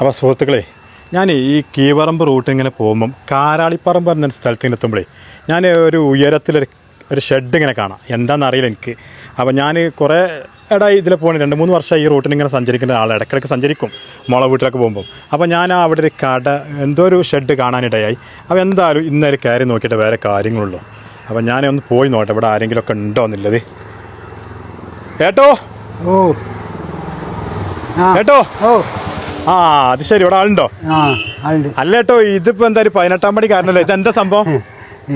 അപ്പോൾ സുഹൃത്തുക്കളെ ഞാൻ ഈ കീവറമ്പ് റൂട്ട് ഇങ്ങനെ പോകുമ്പം കാരാളിപ്പറമ്പ് പറഞ്ഞ സ്ഥലത്ത് ഇങ്ങനെ എത്തുമ്പോഴേ ഞാൻ ഒരു ഉയരത്തിലൊരു ഒരു ഷെഡ് ഇങ്ങനെ കാണാം. എന്താണെന്ന് അറിയില്ല എനിക്ക്. അപ്പോൾ ഞാൻ കുറേ എടാ ഇതിൽ പോകണ രണ്ട് മൂന്ന് വർഷമായി ഈ റൂട്ടിന് ഇങ്ങനെ സഞ്ചരിക്കുന്ന ആൾ ഇടയ്ക്കിടയ്ക്ക് സഞ്ചരിക്കും മോളെ വീട്ടിലൊക്കെ പോകുമ്പോൾ അപ്പോൾ ഞാൻ അവിടെ ഒരു കട എന്തോ ഒരു ഷെഡ് കാണാനിടയായി. അപ്പോൾ എന്തായാലും ഇന്നൊരു കയറി നോക്കിയിട്ട് വേറെ കാര്യങ്ങളുള്ളൂ. അപ്പോൾ ഞാൻ ഒന്ന് പോയി നോട്ടെ ഇവിടെ ആരെങ്കിലും ഒക്കെ ഉണ്ടോ എന്നുള്ളത്. ഏട്ടോ? ഓ. ഏട്ടോ? ഓ. ആ അത് ശരി. ഇവിടെ ആളുണ്ടോ? അല്ലേട്ടോ അതുണ്ട് അല്ല കേട്ടോ ഇതിപ്പോ എന്തായാലും പതിനെട്ടാം പടി കാരണല്ലോ? ഇത് എന്താ സംഭവം?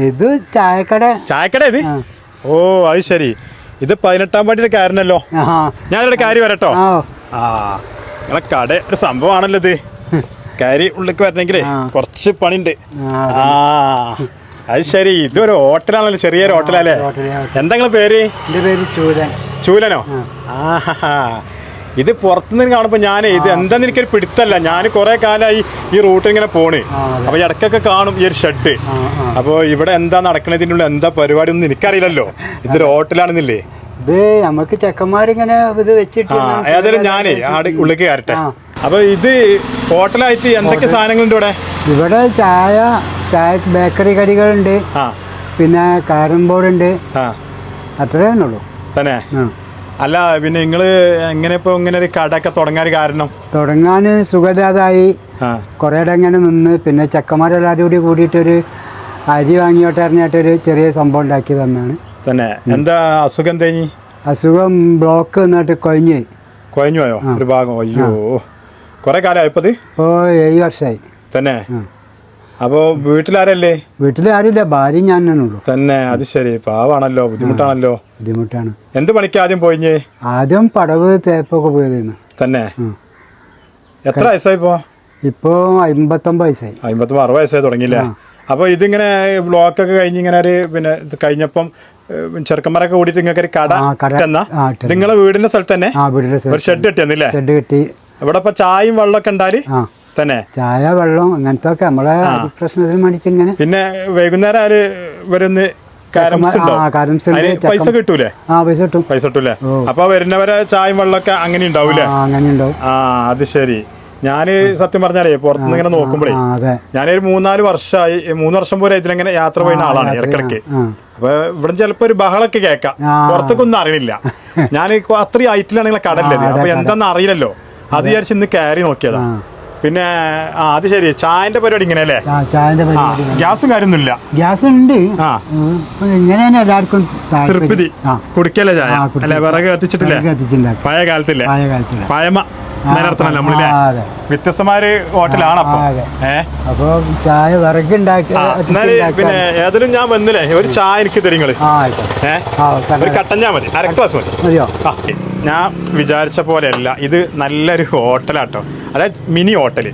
ഇത് ചായക്കട. ചായക്കട ഇത്? ഓ അത് ശരി. ഇത് പതിനെട്ടാം പടിയുടെ കാരണല്ലോ? ഞാനിവിടെ കാര്യം വരട്ടോ. ആ. നിങ്ങളെ കട ഒരു സംഭവമാണല്ലോ ഇത്. കാരി ഉള്ളിക്ക് വരണമെങ്കിലേ. കുറച്ച് പണിയുണ്ട്. ആ, അത്. ശരി. ഇതൊരു ഹോട്ടലാണല്ലോ ചെറിയൊരു ഹോട്ടലല്ലേ? Hotel, hotel. എന്താ നിങ്ങളെ പേര്? എന്റെ പേര് ചൂലൻ ചൂലനോ ആഹാ ഇത് പുറത്തുനിന്ന് കാണുമ്പോൾ ഞാൻ ഇത് എന്താന്ന് എനിക്കൊരു പിടുത്തല്ല. ഞാൻ കുറെ കാലമായി ഈ റൂട്ട് ഇങ്ങനെ പോണ്. അപ്പൊ ഇടക്കൊക്കെ കാണും ഈ ഒരു ഷെഡ്. അപ്പോൾ ഇവിടെ എന്താ നടക്കണതിനുള്ള എന്താ പരിപാടി ഒന്നും എനിക്കറിയില്ലല്ലോ. ഇതൊരു ഹോട്ടലാണെന്നില്ലേ? ഇത് നമുക്ക് ചെക്കന്മാരിങ്ങനെ ഇത് വെച്ചിട്ട് ഏതായാലും ഞാനേ ആട് ഉള്ളിൽ കയറട്ടെ. അപ്പൊ ഇത് ഹോട്ടലായിട്ട് എന്തൊക്കെ സാധനങ്ങളുണ്ട് ഇവിടെ? ഇവിടെ ചായ ചായ ബേക്കറി കടികളുണ്ട്. പിന്നെ കാരം ബോർഡ് ഉണ്ട് അത്രേ ഉള്ളൂ. തന്നെ? അല്ല പിന്നെ നിങ്ങൾ എങ്ങനെ ഇപ്പൊ ഇങ്ങനെ ഒരു കടയൊക്കെ തുടങ്ങാൻ കാരണം? തുടങ്ങാൻ സുഖമില്ലാതായി. കുറേ ഇടം നിന്ന്. പിന്നെ ചെക്കന്മാരെല്ലാവരും കൂടി കൂടിയിട്ടൊരു അരി വാങ്ങിയോട്ടെ അറിഞ്ഞിട്ടൊരു ചെറിയ സംഭവം ഉണ്ടാക്കി തന്നാണ്. തന്നെ. എന്താ അസുഖം തേങ്ങി അസുഖം ബ്ലോക്ക് വന്നിട്ട് കൊഴിഞ്ഞ് കൊഴിഞ്ഞു പോയോ? ഒരു ഭാഗം. അയ്യോ. കുറെ കാലമായി ഇപ്പത്? ഓ ഏഴ് വർഷമായി തന്നെ. അപ്പോ വീട്ടിലാരല്ലേ? വീട്ടിലാരില്ല ആരുമില്ല ഭാര്യയും ഞാൻ തന്നെ ഉള്ളൂ. തന്നെ അത് ശരി. പാവാണല്ലോ ബുദ്ധിമുട്ടാണല്ലോ. ബുദ്ധിമുട്ടാണ്. എന്ത് പണിക്ക് ആദ്യം പോയിഞ്ഞേ? ആദ്യം പടവ് തേപ്പൊക്കെ പോയതായിരുന്നു തന്നെ. എത്ര വയസ്സായി ഇപ്പോ? ഇപ്പോ അമ്പത്തൊമ്പത് വയസ്സായി. അമ്പത്തൊമ്പത് അറുപത് വയസ്സായി തുടങ്ങിയില്ലേ? അപ്പൊ ഇതിങ്ങനെ ബ്ലോക്ക് ഒക്കെ കഴിഞ്ഞ് ഇങ്ങനെ ഒരു പിന്നെ കഴിഞ്ഞപ്പം ചെറുക്കന്മാരൊക്കെ കൂടിയിട്ട് ഒരു കട നിങ്ങളെ വീടിന്റെ സ്ഥലത്ത് തന്നെ? ഒരു ഷെഡ് കെട്ടിയെന്നില്ലേ ഷെഡ് കെട്ടി. ഇവിടെ ഇപ്പൊ ചായയും വെള്ളമൊക്കെ ഉണ്ടാൽ? തന്നെ. ചായ വെള്ളം അങ്ങനത്തെ ഒക്കെ നമ്മളെ പ്രശ്നത്തിന് വേണ്ടിയിട്ട് ഇങ്ങനെ പിന്നെ വൈകുന്നേരം ആര് വരുന്ന പൈസ കിട്ടൂലേ? ആ പൈസ കിട്ടും. പൈസ കിട്ടൂലേ. അപ്പൊ വരുന്നവരെ ചായയും വെള്ളമൊക്കെ അങ്ങനെ ഉണ്ടാവൂലേ? ആ അങ്ങനെ ഉണ്ടാവും. ആ അത് ശരി. ഞാൻ സത്യം പറഞ്ഞാലേ പുറത്തുനിന്ന് ഇങ്ങനെ നോക്കുമ്പോഴേ ഞാനൊരു മൂന്നാൽ വർഷമായി മൂന്ന് വർഷം പോലെ ഇതിലിങ്ങനെ യാത്ര പോയിരുന്ന ആളാണ് ഇടക്കിടക്ക്. അപ്പൊ ഇവിടെ ചിലപ്പോ ഒരു ബഹളൊക്കെ കേൾക്കാം. പുറത്തേക്കൊന്നും അറിയണില്ല. ഞാൻ അത്രയും ഹൈറ്റിലാണ് കടലല്ലേ അപ്പൊ എന്താന്ന് അറിയില്ലല്ലോ. അത്. വിചാരിച്ച് ഇന്ന് കയറി നോക്കിയതാ. ആ. പിന്നെ ആ അത് ശരി. ചായന്റെ പരിപാടി ഇങ്ങനെ അല്ലേ ചായന്റെ പരിപാടി ഗ്യാസും കാര്യമൊന്നുമില്ല. ഗ്യാസ് ഉണ്ട് ആ ഇങ്ങനെയാണ് എല്ലാവർക്കും തൃപ്തി. കുടിക്കല്ലേ ചായ? അല്ലെ വിറക് കത്തിച്ചിട്ടില്ലേ? വിറക് പഴയ കാലത്തില്ലേ? പഴയ കാലത്തില്ല. പഴമ നിലനിർത്തണല്ലോ നമ്മളില്ലേ? അതെ. ഹോട്ടലാണ് അപ്പൊ. ചായ എന്നാൽ പിന്നെ ഏതായാലും ഞാൻ വന്നില്ലേ? ഒരു ചായ എനിക്ക് തരിങ്ങൾ. ആ ഒരു കട്ടൻ ഞാൻ മതി. അര ഗ്ലാസ് മതി. മതിയോ? ഞാൻ വിചാരിച്ച പോലെയല്ല. ഇത് നല്ലൊരു ഹോട്ടലാട്ടോ. അതായത് മിനി ഹോട്ടൽ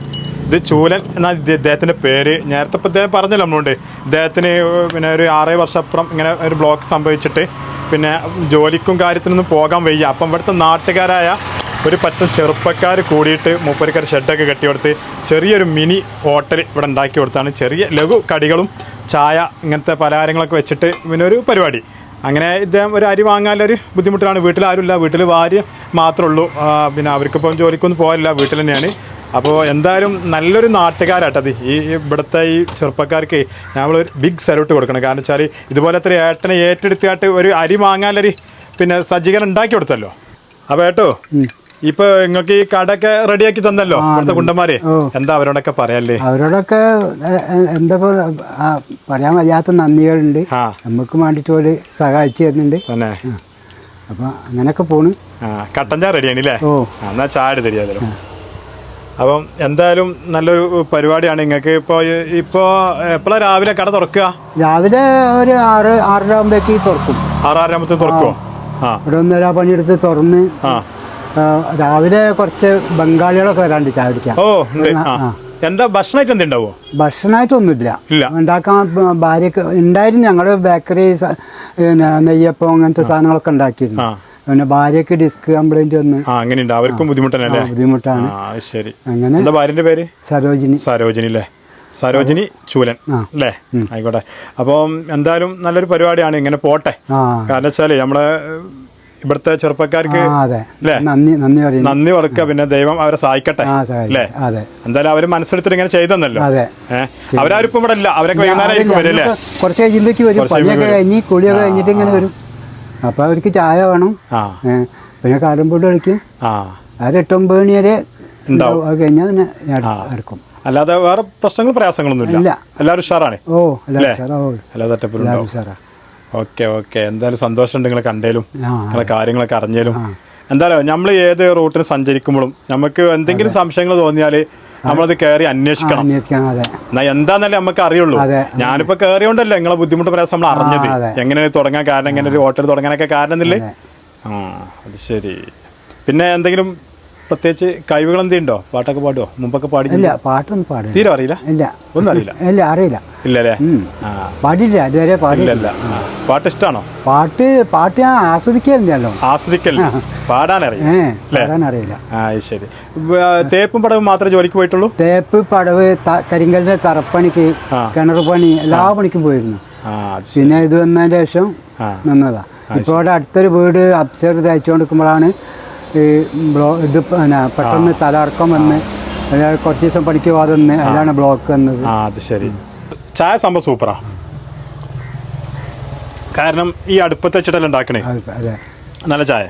ഇത് ചൂലൻ എന്നാൽ ഇദ്ദേഹത്തിന്റെ പേര് നേരത്തെ ഇപ്പോൾ ഇദ്ദേഹം പറഞ്ഞല്ലോ നമ്മളുണ്ട് ഇദ്ദേഹത്തിന് പിന്നെ ഒരു ആറേ വർഷപ്പുറം ഇങ്ങനെ ഒരു ബ്ലോക്ക് സംഭവിച്ചിട്ട് പിന്നെ ജോലിക്കും കാര്യത്തിനൊന്നും പോകാൻ വയ്യ. അപ്പം ഇവിടുത്തെ നാട്ടുകാരായ ഒരു പറ്റം ചെറുപ്പക്കാർ കൂടിയിട്ട് മൂപ്പരിക്കാർ ഷെഡൊക്കെ കെട്ടിയെടുത്ത് ചെറിയൊരു മിനി ഹോട്ടൽ ഇവിടെ ഉണ്ടാക്കി കൊടുത്താണ്. ചെറിയ ലഘു കടികളും ചായ ഇങ്ങനത്തെ പലഹാരങ്ങളൊക്കെ വെച്ചിട്ട് പിന്നെ ഒരു പരിപാടി. അങ്ങനെ ഇദ്ദേഹം ഒരു അരി വാങ്ങാനൊരു ബുദ്ധിമുട്ടാണ് വീട്ടിൽ ആരുമില്ല. വീട്ടിൽ ഭാര്യ മാത്രമേ ഉള്ളൂ. പിന്നെ അവർക്കിപ്പം ജോലിക്കൊന്നും പോകാനില്ല. വീട്ടിൽ തന്നെയാണ്. അപ്പോൾ എന്തായാലും നല്ലൊരു നാട്ടുകാരാട്ടത് ഈ ഇവിടുത്തെ ഈ ചെറുപ്പക്കാർക്ക് നമ്മളൊരു ബിഗ് സല്യൂട്ട് കൊടുക്കണം. കാരണം വെച്ചാൽ ഇതുപോലത്തെ ഏട്ടനെ ഏറ്റെടുത്തിട്ട് ഒരു അരി വാങ്ങാനൊരു പിന്നെ സജ്ജീകരണം ഉണ്ടാക്കി കൊടുത്തല്ലോ. അപ്പോൾ ഏട്ടോ? ഇപ്പൊ നിങ്ങൾക്ക് ഈ കടയൊക്കെ റെഡിയാക്കി തന്നല്ലോ ഇവിടുത്തെ കുണ്ടന്മാര്. എന്താ അവരോടൊക്കെ പറയാല്ലേ? അവരോടൊക്കെ എന്താ പറയാൻ വയ്യാത്ത നന്ദികളുണ്ട്. നമുക്ക് വേണ്ടിട്ട് ഒരു സഹായിച്ചു തരുന്നുണ്ട്. അപ്പൊ അങ്ങനെയൊക്കെ പോണ്. കട്ടൻ ചായ റെഡിയാണ് അല്ലേ എന്നാ ചായ തരിയാതല്ലോ അപ്പം എന്തായാലും നല്ലൊരു പരിപാടിയാണ് നിങ്ങൾക്ക്. ഇപ്പോൾ ഇപ്പോൾ എപ്പോഴാണ് രാവിലെ കട തുറക്കുക? രാവിലെ ഒരു ആറ് ആറര ആകുമ്പോഴേക്ക് തുറക്കും. ആറാറാമത്തെ തുറക്കുമോ ആ. ഇവിടെ ഒന്നര പണിയെടുത്ത് തുറന്ന് രാവിലെ കുറച്ച് ബംഗാളികളൊക്കെ വരാണ്ട് ചായ കുടിക്കാൻ. ഓ. എന്താ ഭക്ഷണമായിട്ട് എന്ത് ഉണ്ടാവോ ഭക്ഷണമായിട്ടൊന്നുമില്ല. ഉണ്ടാക്കാൻ ഭാര്യക്ക് ഉണ്ടായിരുന്നു. ഞങ്ങളുടെ ബേക്കറി പിന്നെ നെയ്യപ്പം അങ്ങനത്തെ സാധനങ്ങളൊക്കെ ഉണ്ടാക്കിയിരുന്നു. പിന്നെ ഭാര്യക്ക് ഡിസ്ക് കംപ്ലൈന്റ് വന്ന്. അങ്ങനെയുണ്ട്. അവർക്കും ബുദ്ധിമുട്ടാണ്. ബുദ്ധിമുട്ടാണ് ശരി. അങ്ങനെ എന്താ ഭാര്യന്റെ പേര്? സരോജിനി. സരോജിനി അല്ലേ? സരോജിനി ചൂലൻ. അല്ലേ? ആയിക്കോട്ടെ. അപ്പം എന്തായാലും നല്ലൊരു പരിപാടിയാണ്. ഇങ്ങനെ പോട്ടെ. കാരണം വെച്ചാൽ നമ്മളെ ഇവിടുത്തെ ചെറുപ്പക്കാർക്ക്? നന്ദി നന്ദി പറയുന്നു. നന്ദി കൊടുക്കുക. പിന്നെ ദൈവം അവരെ സഹായിക്കട്ടെ അല്ലേ എന്തായാലും അവർ മനസ്സെടുത്തിട്ട് ഇങ്ങനെ ചെയ്തെന്നല്ലോ. അതെ. അവരാരും ഇപ്പൊ ഇവിടെ ഇല്ല. അവരൊക്കെ വൈകുന്നേരം വരും അല്ലേ കുറച്ച് കഴിയുമ്പോഴേക്ക് വരും. പണിയൊക്കെ കഴിഞ്ഞ് കുളിയൊക്കെ കഴിഞ്ഞിട്ട് ഇങ്ങനെ വരും. അപ്പോൾ അവർക്ക് ചായ വേണം. പിന്നെ കാലം പോട്ട് കളിക്കും. അത് എട്ടൊമ്പത് മണി വരെ ഉണ്ടാവും. അത് കഴിഞ്ഞാൽ പിന്നെ എടുക്കും. അല്ലാതെ വേറെ പ്രശ്നങ്ങളും പ്രയാസങ്ങളൊന്നും ഇല്ല. എല്ലാവരും ഉഷാറാണ്. ഓ എല്ലാവരും അല്ലാതെ എല്ലാവരും ഓക്കെ ഓക്കെ. എന്തായാലും സന്തോഷമുണ്ട് നിങ്ങളെ കണ്ടേലും നിങ്ങളെ കാര്യങ്ങളൊക്കെ അറിഞ്ഞാലും. എന്തായാലും നമ്മൾ ഏത് റൂട്ടിന് സഞ്ചരിക്കുമ്പോഴും നമുക്ക് എന്തെങ്കിലും സംശയങ്ങൾ തോന്നിയാൽ നമ്മളത് കയറി അന്വേഷിക്കണം. എന്നാ എന്താന്നല്ലേ നമുക്ക് അറിയുള്ളൂ. ഞാനിപ്പോ കയറിയോണ്ടല്ലേ നിങ്ങളെ ബുദ്ധിമുട്ട് പ്രയാസം നമ്മൾ അറിഞ്ഞത്? എങ്ങനെയാണ് എങ്ങനെ തുടങ്ങാൻ കാരണം? എങ്ങനെ ഒരു ഹോട്ടൽ തുടങ്ങാനൊക്കെ കാരണം എന്നില്ലേ? ആ അത് ശരി. പിന്നെ എന്തെങ്കിലും പ്രത്യേകിച്ച് കഴിവുകൾ എന്തുണ്ടോ? പാട്ടൊക്കെ പാടുവോ? മുമ്പൊക്കെ പാടി ഇല്ല പാട്ടൊന്നും പാടില്ല. തീരെ അറിയില്ല? ഇല്ല. ഒന്നും അറിയില്ല? ഇല്ല അറിയില്ല. ഇല്ലല്ലേ? പാടില്ല ഇതുവരെ പാടില്ല. പാട്ട് ഇഷ്ടമാണോ പാട്ട് പാട്ട് ഞാൻ ആസ്വദിക്കല്ലേ പാടാനറിയാം പാടാൻ അറിയില്ല ആ ശരി. തേപ്പും പടവും മാത്രമേ ജോലിക്ക് പോയിട്ടുള്ളൂ? തേപ്പ് പടവ് കരിങ്കലിന്റെ തറപ്പണിക്ക്. കിണർ പണി എല്ലാ പണിക്കും പോയിരുന്നു. പിന്നെ ഇത് വന്നതിന്റെ ശേഷം നിന്നതാ. ഇപ്പോൾ അവിടെ അടുത്തൊരു വീട് അപ്സൈഡ് തയ്ച്ചുകൊണ്ടിരിക്കുമ്പോഴാണ് ഈ ബ്ലോ ഇത് പിന്നെ പെട്ടെന്ന് തലർക്കം വന്ന് അയാൾ കുറച്ച് ദിവസം പണിക്ക് പോകാതെ അതാണ് ബ്ലോക്ക് വന്നത്. ആ അത് ശരി. ചായ സംഭവം സൂപ്പറാ. കാരണം ഈ അടുപ്പത്തെ വെച്ചിട്ടല്ലേ ഉണ്ടാക്കണേ? അതെ. നല്ല ചായ.